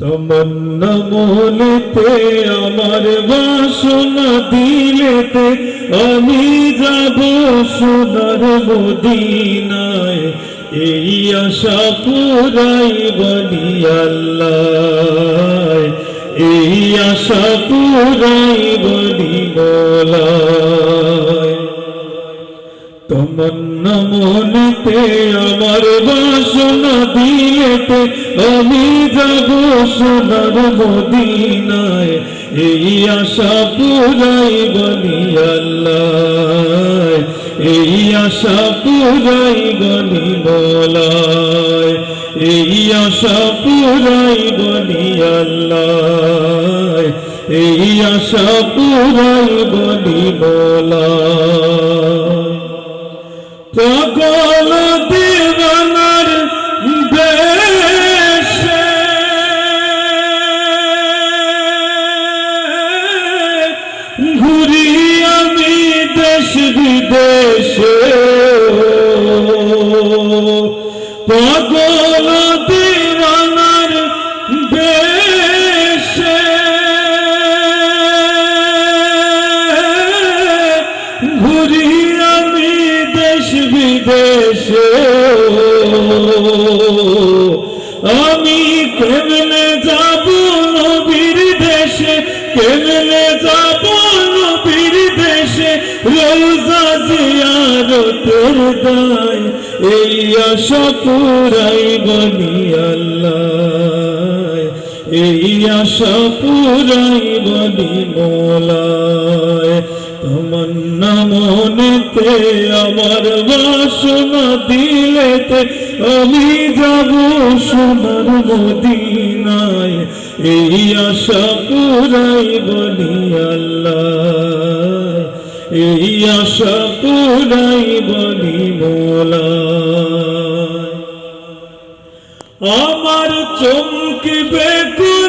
তমন্না মনেতে আমার বাসনা দিলেতে আমি যাব সোনার মদিনায়। এই আশা পুরাই বলি আল্লাহ। এই আশা পুরাই বলি বলায় তমন্না মনেতে আমার বাসনা দিলেতে আমি যাব সোনার মদিনায়, এই আশা পুরাই বলি আল্লাহ এই আশা পুরাই বলি বলায়, এই আশা পুরাই বলি আল্লাহ এই আশা পুরাই বলি বলায়। বিদেশে। পাগল দিবানার দেশে। ঘুরি আমি দেশ বিদেশে। আমি কেমনে যাব নবীর দেশে? কেমনে রোজা জিয়ারতের দায়, এই আশা পুরাই বনি আল্লাহ। এই আশা পুরাই বলি মোলায়। তমন্না মনেতে, আমার বাসনা দিলেতে, আমি যাব সোনার মদিনায়। এই আশা পুরাই বলি আল্লাহ। এই আশা পুরাই বলি আমার চমকে কোন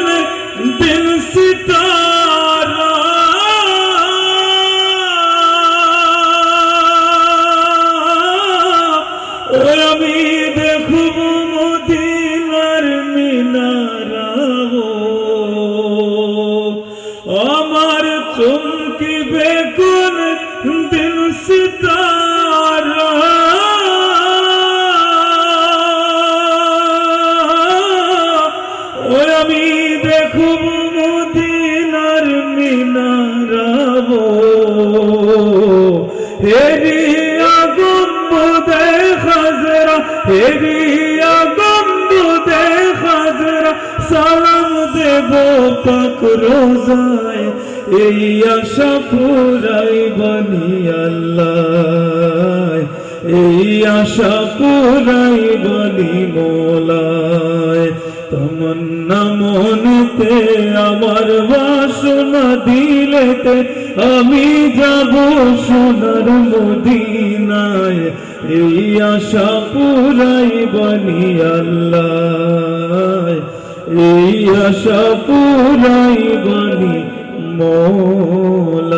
আমি দেখব মদিনার মিনারাবো হেরি আগম্বুদে খাজরা হেরি আগম্বুদে খাজরা সালাম দেব পাক রোজায়, এই আশা পুরাই বনি আল্লাহ। এই আশা পুরাই মোলায় মনেতে আমার বাসনা দিলেতে আমি যাব সোনার মদিনায়। এই আশা পুরাই বনি আল্লাহ এই আশা পুরাই বনি মোল।